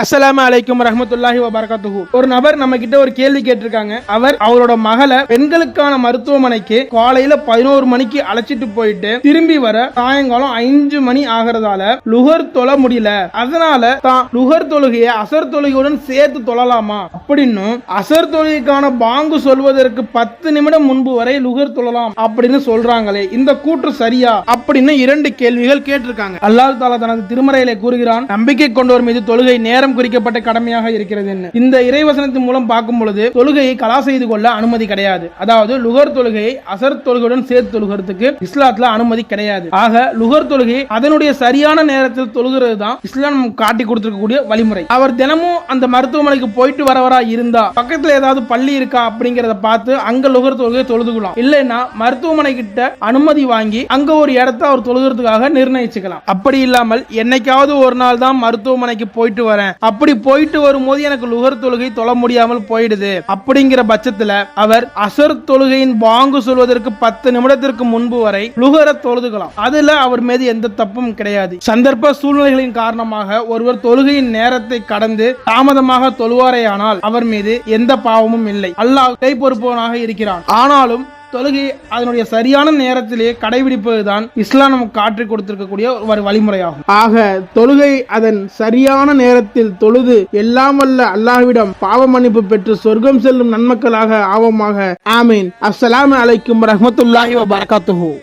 அஸ்லாம் அலைக்கும் ரஹமத்துல்லாஹி வபரகாத்துஹு ஒரு நபர் நம்ம கிட்ட ஒரு கேள்வி கேட்டிருக்காங்க. அவர் அவரோட மகளை பெண்களுக்கான மருத்துவமனைக்கு காலையில பதினோரு மணிக்கு அழைச்சிட்டு போயிட்டு திரும்பி வர சாயங்காலம் ஐந்து மணி ஆகிறதால லுகர் தொழ முடியல. அதனால தான் லுகர் தொழுகையை அசர் தொழுகையுடன் சேர்த்து தொழலாமா? அப்படின்னும் அசர் தொழுகைக்கான பாங்கு சொல்வதற்கு பத்து நிமிடம் முன்பு வரை லுகர் தொழலாம் அப்படின்னு சொல்றாங்களே. இந்த கூற்று சரியா? அப்படின்னு இரண்டு கேள்விகள் கேட்டிருக்காங்க. அல்லாஹ் தாலா தனது திருமறையில கூறுகிறான் நம்பிக்கை கொண்டோர் மீது தொழுகை நேரம் குறிக்கப்பட்ட கடமையாக இருக்கிறது இந்த இறைவசனத்தின் மூலம் பார்க்கும் பொழுது தொழுகையை கலா செய்து கொள்ள அனுமதி கிடையாது. அதாவது லுகர் தொழுகையை அசர் தொழுகையுடன் சேர்த்து தொழுகிறதுக்கு இஸ்லாத்துல அனுமதி கிடையாது. ஆக லுகர் தொழுகை அதனுடைய சரியான நேரத்தில் தொழுகிறது தான் இஸ்லாம் காட்டி கொடுத்திருக்கக்கூடிய வழிமுறை. அவர் தினமும் அந்த மருத்துவமனைக்கு போயிட்டு வரவரா இருந்தா பக்கத்துல ஏதாவது பள்ளி இருக்கா அப்படிங்கறத பார்த்து அங்க லுகர் தொழுகையை தொழுதுக்கலாம். இல்லைன்னா மருத்துவமனை கிட்ட அனுமதி வாங்கி அங்க ஒரு இடத்த அவர் தொழுகிறதுக்காக நிர்ணயிச்சுக்கலாம். அப்படி இல்லாமல் என்னைக்காவது ஒரு நாள் தான் மருத்துவமனைக்கு போயிட்டு வரேன். அப்படி போயிட்டு வரும்போது எனக்கு லுகர் தொழுகை தொழ முடியாமல் போயிடுது. அப்படிங்கிற பட்சத்துல அவர் அசர் தொழுகையின் பாங்கு சொல்வதற்கு பத்து நிமிடத்திற்கு முன்பு வரை லுகர தொழுதுகலாம். அதுல அவர் மீது எந்த தப்பும் கிடையாது. சந்தர்ப்ப சூழ்நிலைகளின் காரணமாக ஒருவர் தொழுகையின் நேரத்தை கடந்து தாமதமாக தொழுவாரேயானால் அவர் மீது எந்த பாவமும் இல்லை. அல்லாஹ் கை பொறுப்பவனாக இருக்கிறான். ஆனாலும் தொழுகை அதனுடைய சரியான நேரத்திலே கடைபிடிப்பதுதான் இஸ்லாம் நமக்கு காட்டி கொடுத்திருக்கக்கூடிய ஒரு வழிமுறையாகும். ஆக தொழுகை அதன் சரியான நேரத்தில் தொழுது எல்லாம் வல்ல அல்லாஹ்விடம் பாவ மன்னிப்பு பெற்று சொர்க்கம் செல்லும் நன்மக்களாக ஆவமாக. ஆமீன். அஸ்ஸலாமு அலைக்கும் ரஹமத்துல்லாஹி வபரகாத்துஹு.